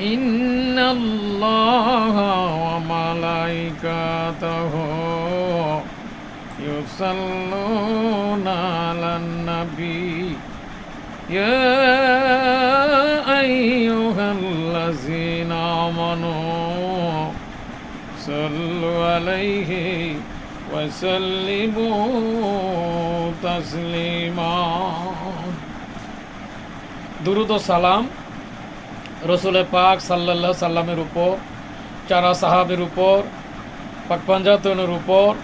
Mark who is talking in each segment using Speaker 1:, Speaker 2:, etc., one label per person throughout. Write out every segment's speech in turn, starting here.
Speaker 1: إن الله وملائكته يصلون على النبي يا أيها الذين آمنوا صلوا عليه وسلموا تسليما درود و سلام রসুল পাক সাল্লাল্লাহ সাল্লামের উপর, চারা সাহাবের উপর পাক পাঞ্জাতনের উপর,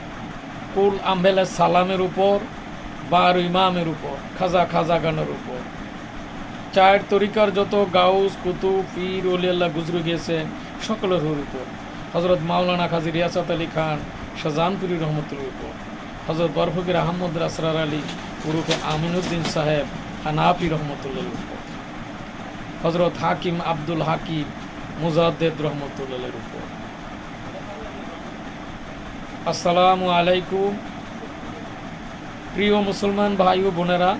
Speaker 1: কুল আম্বেলা সালামের উপর, বার ইমামের উপর, খাজা খাজা গানের উপর। চায়ের তরিকার যত গাউস, কুতুব, পীর ওলিয়াল্লাহ গুজরু গিয়েছেন, সকলের উপর। হজরত মাওলানা খাজি রিয়াসাত আলী খান, শাহজাহানপুরি রহমতুল্লার উপর। হজরত বরফকির আহমদ রাসরার আলী উরুফে আমিনুদ্দিন সাহেব, হানাফি রহমতুল্লার উপর। হজরত হাকিম আব্দুল হাকিম মুজাদ্দেদ রহমতুল্লাহের উপর। আসসালামু আলাইকুম। প্রিয় মুসলমান ভাই ও বোনেরা,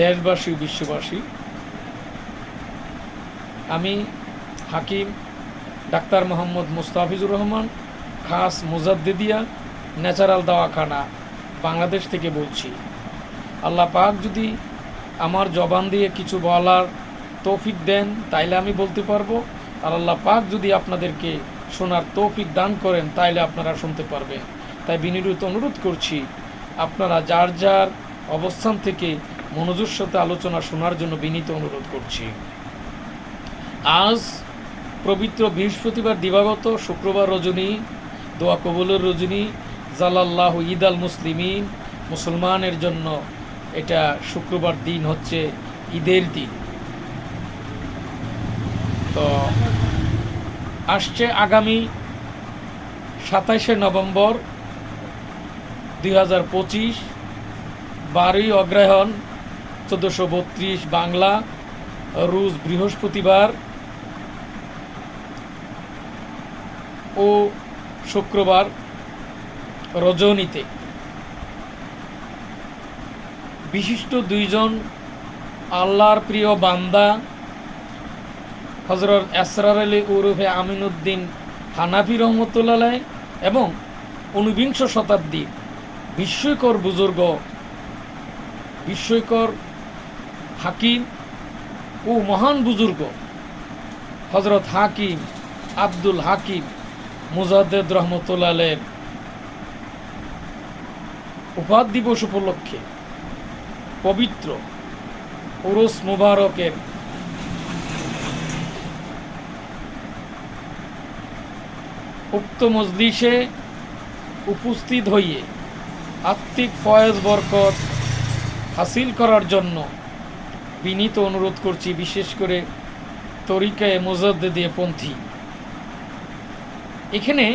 Speaker 1: দেশবাসী বিশ্ববাসী, আমি হাকিম ডাক্তার মোহাম্মদ মুস্তাফিজুর রহমান, খাস মুজাদ্দিদিয়া ন্যাচারাল দাওয়াখানা বাংলাদেশ থেকে বলছি। আল্লাহ পাক যদি আমার জবান দিয়ে কিছু বলার তৌফিক দেন, তাইলে আমি বলতে পারব, আর আল্লাহ পাক যদি আপনাদেরকে শোনার তৌফিক দান করেন, তাইলে আপনারা শুনতে পারবেন। তাই বিনিরুত অনুরোধ করছি, আপনারা যার যার অবস্থান থেকে মনোযোগ সাথে আলোচনা শোনার জন্য বিনীত অনুরোধ করছি। আজ পবিত্র বৃহস্পতিবার দিবাগত, শুক্রবার রজনী, দোয়া কবুলের রজনী, জালাল্লাহ ঈদ আল মুসলিমিন, মুসলমানের জন্য এটা শুক্রবার দিন হচ্ছে ঈদের দিন। আসছে আগামী সাতাইশে নভেম্বর দুই হাজার পঁচিশ, বারোই অগ্রহায়ণ চোদ্দোশো বত্রিশ বাংলা রুশ বৃহস্পতিবার ও শুক্রবার রজনীতে। বিশিষ্ট দুইজন আল্লাহর প্রিয় বান্দা হজরত এসরার আলী উরুফে আমিনুদ্দিন হানাফি রহমতুল্লাহ এবং ঊনবিংশ শতাব্দীর বিস্ময়কর বুজুর্গ, বিস্ময়কর হাকিম ও মহান বুজুর্গ হজরত হাকিম আব্দুল হাকিম মুজাদ্দেদ রহমতুল্লাহের উপাধ দিবস উপলক্ষে পবিত্র উরুস মুবারকের উক্ত মজলিসে উপস্থিত হইয়ে আত্মিক ফয়েজ বরকত হাসিল করার জন্য বিনীত অনুরোধ করছি, বিশেষ করে তরিকায় দিয়ে পন্থী। এখানে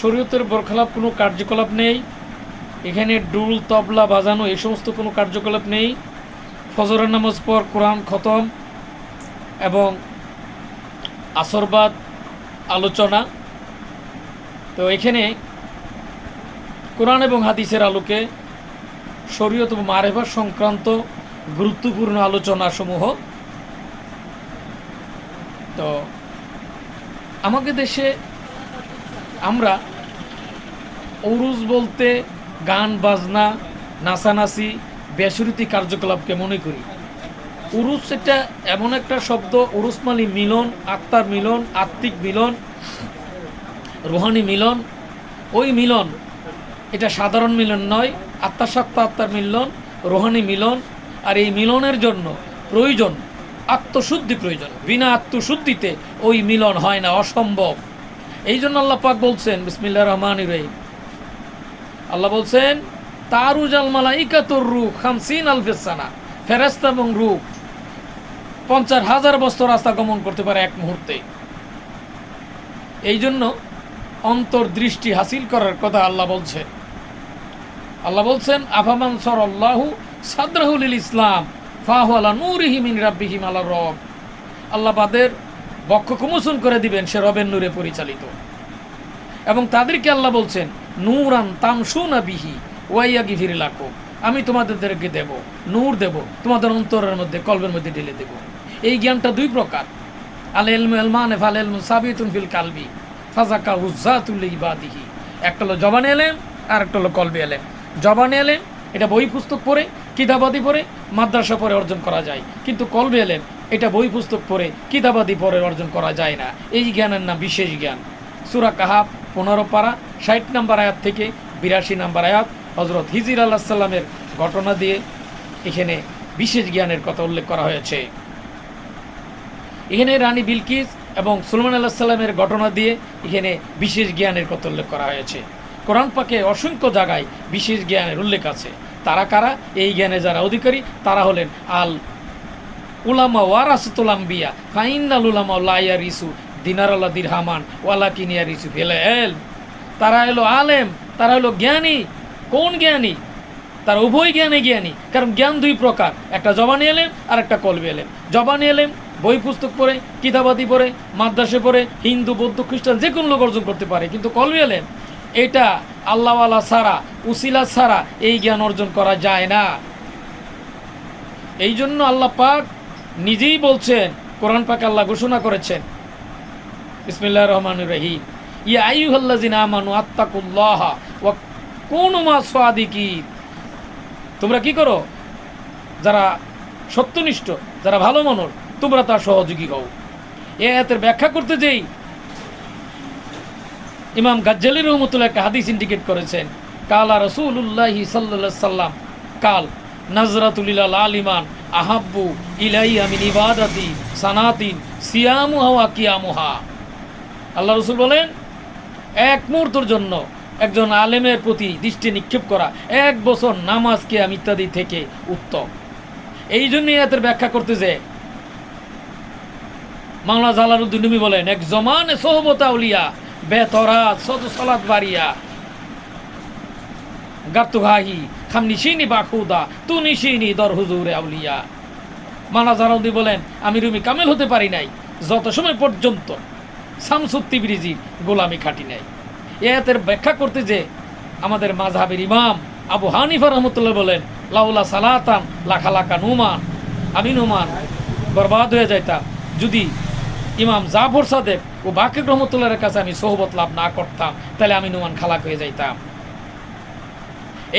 Speaker 1: শরীয়তের বরখলাপ কোনো কার্যকলাপ নেই, এখানে ডুল, তবলা বাজানো এ সমস্ত কোনো কার্যকলাপ নেই, ফজরের নামাজ পর কোরআন খতম এবং আসরবাদ, আলোচনা তো এখানে কোরআন এবং হাদিসের আলোকে শরীয়ত ও মারেফার সংক্রান্ত গুরুত্বপূর্ণ আলোচনা সমূহ তো আমাকে দেশে আমরা ঔরুজ বলতে গান, বাজনা, নাচানাচি, বেসুরীতি কার্যকলাপকে মনে করি। উরুস এটা এমন একটা শব্দ উরুস মানে মিলন, আত্মার মিলন, আত্মিক মিলন। রুহানি মিলন, ওই মিলন, এটা সাধারণ মিলন নয় আত্মার সত্তা আত্মার মিলন, রোহানি মিলন, আর এই মিলনের জন্য প্রয়োজন, আত্মশুদ্ধি প্রয়োজন। বিনা আত্মশুদ্ধিতে ওই মিলন হয় না, অসম্ভব। এই জন্য আল্লাহ পাক বলছেন বিসমিল্লা রহমান রহিম। আল্লাহ বলছেন তারুজ আল মালাইকাতুর রু খামসিন আলফেসানা ফেরেস্তা এবং রুখ পঞ্চাশ হাজার বছর রাস্তা গমন করতে পারে এক মুহূর্তে। এই জন্য অন্তর্দৃষ্টি হাসিল করার কথা আল্লাহ বলছেন আল্লাহ বলছেন, আফামান সর আল্লাহু সাদরাহুল ইসলাম ফাহু আলা রাব্বিহিম আলা রব। আল্লাহ বাদের বক্ষ করে দিবেন, সে রবের নূরে পরিচালিত। এবং তাদেরকে আল্লাহ বলছেন, নূরান তামসুনা বিহি ওয়াইয়া গিফির লাকো আমি তোমাদেরকে দেব, নূর দেব, তোমাদের অন্তরের মধ্যে, কলবের মধ্যে ঢেলে দেব। এই জ্ঞানটা দুই প্রকার। আল এলমু এলমান ফাল এলমু সাবিতুন ফিল কালবি। ফাজাকা হুজাতুল ইবাদিহি একটা হলো জবানে এলেম আর একটা হলো কলবে এলেম। জবানে এলেম, এটা বই পুস্তক পড়ে, কিতাবাদি পড়ে, মাদ্রাসা পড়ে অর্জন করা যায়। কিন্তু কলবে এলেম, এটা বই পুস্তক পড়ে, কিতাবাদি পড়ে অর্জন করা যায় না। এই জ্ঞানের নাম বিশেষ জ্ঞান। সুরা কাহাব পনেরো পারা, ষাট নাম্বার আয়াত থেকে বিরাশি নাম্বার আয়াত হজরত হিজির আল্লাহ সাল্লামের ঘটনা দিয়ে এখানে বিশেষ জ্ঞানের কথা উল্লেখ করা হয়েছে। এখানে রানী বিলকিস এবং সুলমান আল্লাহ সাল্লামের ঘটনা দিয়ে এখানে বিশেষ জ্ঞানের কথা উল্লেখ করা হয়েছে। কোরআন পাকে অসংখ্য জায়গায় বিশেষ জ্ঞানের উল্লেখ আছে। তারা কারা? এই জ্ঞানে যারা অধিকারী, তারা হলেন আল উলামা ওয়ারাসতুল আম্বিয়া। ফাইনাল উলামা লাইয়া রিসু দিনার আল্লাহ দিরহামান ওয়ালা কিনিয়ার রিসু ফেলে এল তারা এলো আলেম, তারা হলো জ্ঞানী। কোন জ্ঞানী? তার উভয় জ্ঞানে জ্ঞানী। কারণ জ্ঞান দুই প্রকার, একটা জবানি এলেন আর একটা কলবে এলেন জবানি এলেন বই পুস্তক পড়ে, কিতাবাদি পড়ে, মাদ্রাসে পড়ে, হিন্দু, বৌদ্ধ, খ্রিস্টান, যে কোনো লোক অর্জন করতে পারে। কিন্তু এলেন এটা আল্লাহওয়ালা ছাড়া, উসিলা ছাড়া এই জ্ঞান অর্জন করা যায় না। এই জন্য আল্লাহ পাক নিজেই বলছেন, কোরআন পাক আল্লাহ ঘোষণা করেছেন। বিসমিল্লাহ রহমান রহিম। ইয়া আইয়ুহাল্লাযিনা আমানু আত্তাকুল্লাহ ওয়া কুনু মা সাদিকিন। তোমরা কি করো? যারা সত্যনিষ্ঠ, যারা ভালো মনোর তোমরা তার সহযোগী হও। এ আয়াতের ব্যাখ্যা করতে যেই ইমাম গাজ্জালি রহমতুল্লাহ একটা হাদিস ইন্ডিকেট করেছেন, কালা রসুল্লাহ সাল্লাহ সাল্লাম, কাল নাজরাতুলিল আলিমান, আহাব্বু ইলাই আমিন ইবাদাতি সানাতিন সিয়ামু হাওয়া কিয়ামুহা। আল্লাহ রসুল বলেন, এক মুহূর্তের জন্য একজন আলেমের প্রতি দৃষ্টি নিক্ষেপ করা, এক বছর নামাজ, কিয়াম ইত্যাদি থেকে উত্তম। এই জন্যই এতের ব্যাখ্যা করতে যে মাওলা জালালুদ্দিন নবী বলেন, এক জমানে সোহবতা সলাত বাড়িয়া। বাখুদা দর হুজুরে আউলিয়া। মানা জালালুদ্দিন বলেন, আমি রুমি কামেল হতে পারি নাই, যত সময় পর্যন্ত ব্রিজির গোলামি খাটি নাই। এতের ব্যাখ্যা করতে যে আমাদের মাঝহাবের ইমাম আবু হানিফা রহমতুল্লাহ বলেন, লাউলা সালাতান লাখা লাখা নুমান, আমি নুমান, বরবাদ হয়ে যাইতাম। যদি ইমাম জাফর সাদেব ও বাকির রহমতুল্লাহের কাছে আমি সোহবত লাভ না করতাম, তাহলে আমি নুমান খালাক হয়ে যাইতাম।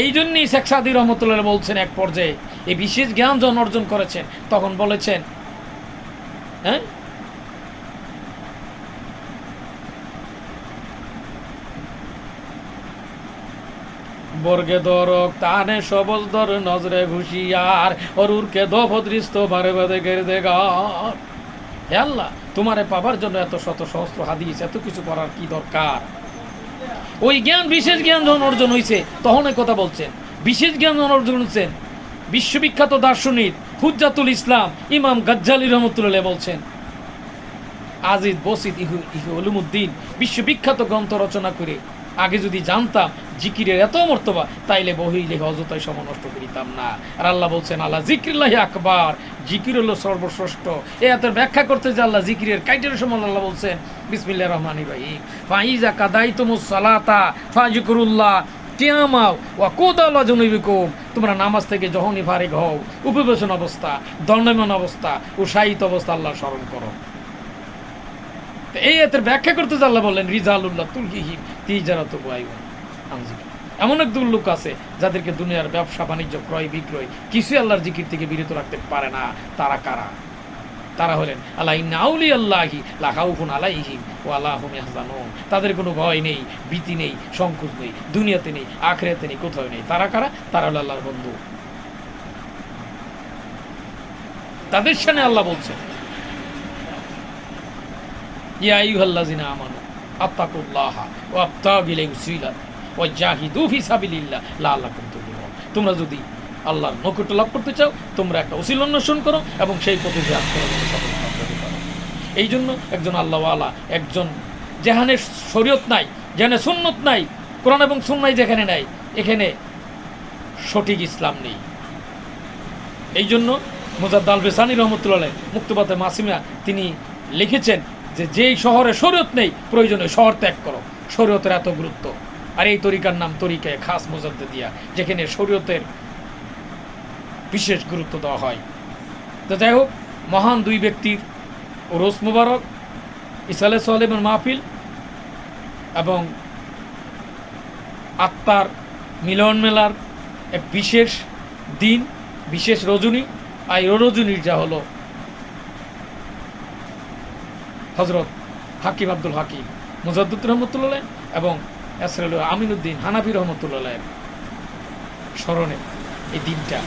Speaker 1: এই জন্যই শেখ সাদি রহমতুল্লাহ বলছেন এক পর্যায়ে, এই বিশেষ জ্ঞান যখন অর্জন করেছেন, তখন বলেছেন হ্যাঁ? বর্গে দরক তানে সবজ দর নজরে ঘুষিয়ার অরুরকে দভদৃষ্ট বারে বাদে গেড়ে দেগার হে তোমারে পাবার জন্য এত শত সহস্র হাদিস, এত কিছু করার কি দরকার? ওই জ্ঞান, বিশেষ জ্ঞান যখন অর্জন হয়েছে তখন কথা বলছেন। বিশেষ জ্ঞান যখন অর্জন হয়েছেন বিশ্ববিখ্যাত দার্শনিক হুজ্জাতুল ইসলাম ইমাম গাজ্জালি রহমতুল্লাহ বলছেন আজিদ বসিদ ইহু ইহু অলুমুদ্দিন বিশ্ববিখ্যাত গ্রন্থ রচনা করে আগে যদি জানতাম জিকিরের এত মর্তবা, তাইলে বহি লেখা অযথায় সময় নষ্ট করিতাম না। আর আল্লাহ বলছেন, আল্লাহ জিকিরুল্লাহি আকবার, জিকির হলো সর্বশ্রেষ্ঠ। এ এত ব্যাখ্যা করতে যে আল্লাহ জিকিরের কাইটের সময় আল্লাহ বলছেন বিসমিল্লাহ রহমান রহিম। ফাইজা কাদাই তুমুস সালাতা ফাজিকুরুল্লাহ ওয়া কোদাল্লাহ জনবিকুম তোমরা নামাজ থেকে যখনই ফারিক হও, উপবেশন অবস্থা দণ্ডমান অবস্থা সাহিত্য অবস্থা আল্লাহ স্মরণ করো। এই এতের ব্যাখ্যা করতে আল্লাহ বললেন, রিজালুল্লাহ তুলহিহিম তিজারাত বায়ু এমন একদল লোক আছে যাদেরকে দুনিয়ার ব্যবসা, বাণিজ্য, ক্রয়, বিক্রয় কিছুই আল্লাহর জিকির থেকে বিরত রাখতে পারে না, তারা কারা? তারা হলেন আল্লাহ নাউলি আল্লাহি লাখাউফুন আলাইহিম ও আল্লাহুম ইয়াহজানুন। তাদের কোনো ভয় নেই, ভীতি নেই, সংকোচ নেই, দুনিয়াতে নেই, আখেরাতে নেই, কোথাও নেই। তারা কারা? তারা হলো আল্লাহর বন্ধু। তাদের সামনে আল্লাহ বলছেন, ইয়া আইয়ুহাল্লাযিনা আমানু আত্তাকুল্লাহ ওয়া আবতাগু ইলাইহি তোমরা যদি আল্লাহর নৈকট্য লাভ করতে চাও, তোমরা একটা উসিল অন্বেষণ করো এবং সেই পথে করো এই জন্য একজন আল্লাহওয়ালা, একজন যেহানের শরীয়ত নাই, যেখানে সুন্নত নাই, কোরআন এবং সুন্নাই যেখানে নাই, এখানে সঠিক ইসলাম নেই। এই জন্য মুজাদ্দ আল বেসানি রহমতুল্লাহ মুক্তবাতে মাসিমা তিনি লিখেছেন যে, যেই শহরে শরীয়ত নেই, প্রয়োজনে শহর ত্যাগ করো। শরীয়তের এত গুরুত্ব। আর এই তরিকার নাম তরিকায় খাস মুজাদ্দে দিয়া, যেখানে শরীয়তের বিশেষ গুরুত্ব দেওয়া হয়। তো যাই হোক, মহান দুই ব্যক্তির ওরস মুবারক, ইসালে সালেমের মাহফিল এবং আত্মার মিলন মেলার এক বিশেষ দিন, বিশেষ রজনী। আর রজনীর যা হলো হজরত হাকিম আব্দুল হাকিম, মুজাদ্দুদ রহমতুল্লাহ এবং এসরাল আমিনুদ্দিন হানাফি রহমতুল্লাহ স্মরণে এই দিনটা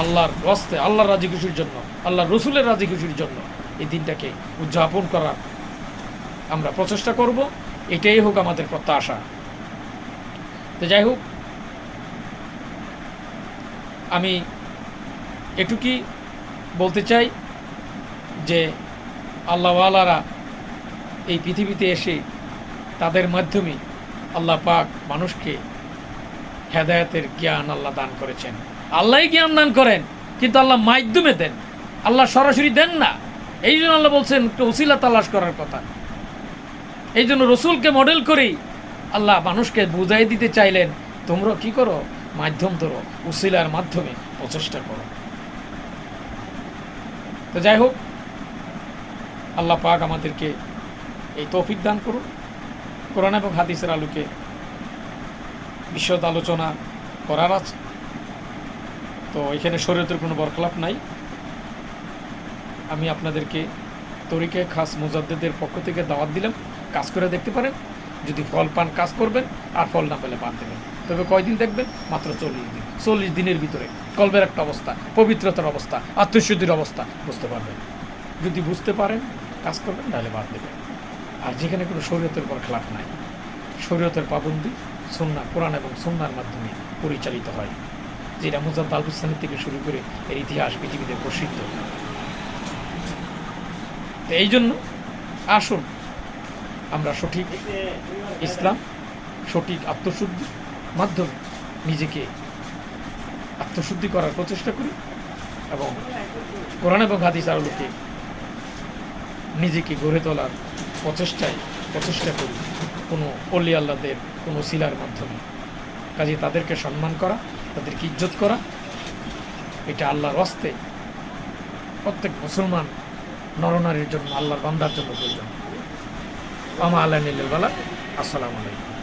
Speaker 1: আল্লাহর রস্তে আল্লাহর রাজি খুশির জন্য, আল্লাহর রসুলের রাজি খুশির জন্য এই দিনটাকে উদযাপন করার আমরা প্রচেষ্টা করব। এটাই হোক আমাদের প্রত্যাশা। তো যাই হোক, আমি এটুকুই বলতে চাই যে আল্লাহওয়ালারা এই পৃথিবীতে এসে তাদের মাধ্যমে আল্লাহ পাক মানুষকে হেদায়েতের জ্ঞান আল্লাহ দান করেছেন। আল্লাহই জ্ঞান দান করেন, কিন্তু আল্লাহ মাধ্যমে দেন। আল্লাহ সরাসরি দেন না। এই জন্য আল্লাহ বলছেন, একটু উসিলা তালাশ করার কথা। এই জন্য রসুলকে মডেল করেই আল্লাহ মানুষকে বুঝাই দিতে চাইলেন, তোমরা কি করো? মাধ্যম ধরো উসিলার মাধ্যমে প্রচেষ্টা করো। তো যাই হোক, আল্লাহ পাক আমাদেরকে এই তৌফিক দান করুন। কোরআন এবং হাদিসের আলোকে বিশদ আলোচনা করার আছে। তো এখানে শরীয়তের কোনো বরখলাপ নাই। আমি আপনাদেরকে তরিকে খাস মুজাদ্দেদের পক্ষ থেকে দাওয়াত দিলাম। কাজ করে দেখতে পারেন। যদি ফল পান, কাজ করবেন। আর ফল না পেলে পান দেবেন। তবে কয়দিন দেখবেন? মাত্র চল্লিশ দিন। চল্লিশ দিনের ভিতরে কলবের একটা অবস্থা, পবিত্রতার অবস্থা, আত্মশুদ্ধির অবস্থা, বুঝতে পারবেন। যদি বুঝতে পারেন, কাজ করবেন, তাহলে বাদ দেবেন। আর যেখানে কোনো শরীয়তের পর খেলাফ নাই। শরীয়তের পাবন্দি সন্না, কোরআন এবং সন্ন্যার মাধ্যমে পরিচালিত হয়, যেটা মুজাদ আলবুস্তানি থেকে শুরু করে এর ইতিহাস পৃথিবীতে প্রসিদ্ধ। তো এই জন্য আসুন আমরা সঠিক ইসলাম, সঠিক আত্মশুদ্ধি মাধ্যমে নিজেকে আত্মশুদ্ধি করার প্রচেষ্টা করি এবং কোরআন এবং হাদিস আলোকে নিজেকে গড়ে তোলার প্রচেষ্টায় প্রচেষ্টা করি কোনো অলি আল্লাদের, কোনো শিলার মাধ্যমে। কাজে তাদেরকে সম্মান করা, তাদেরকে ইজ্জত করা, এটা আল্লাহর অস্তে প্রত্যেক মুসলমান নরনারীর জন্য, আল্লাহর বান্দার জন্য প্রয়োজন। আমা আল্লাহ নীলবালা আসসালামু আলাইকুম।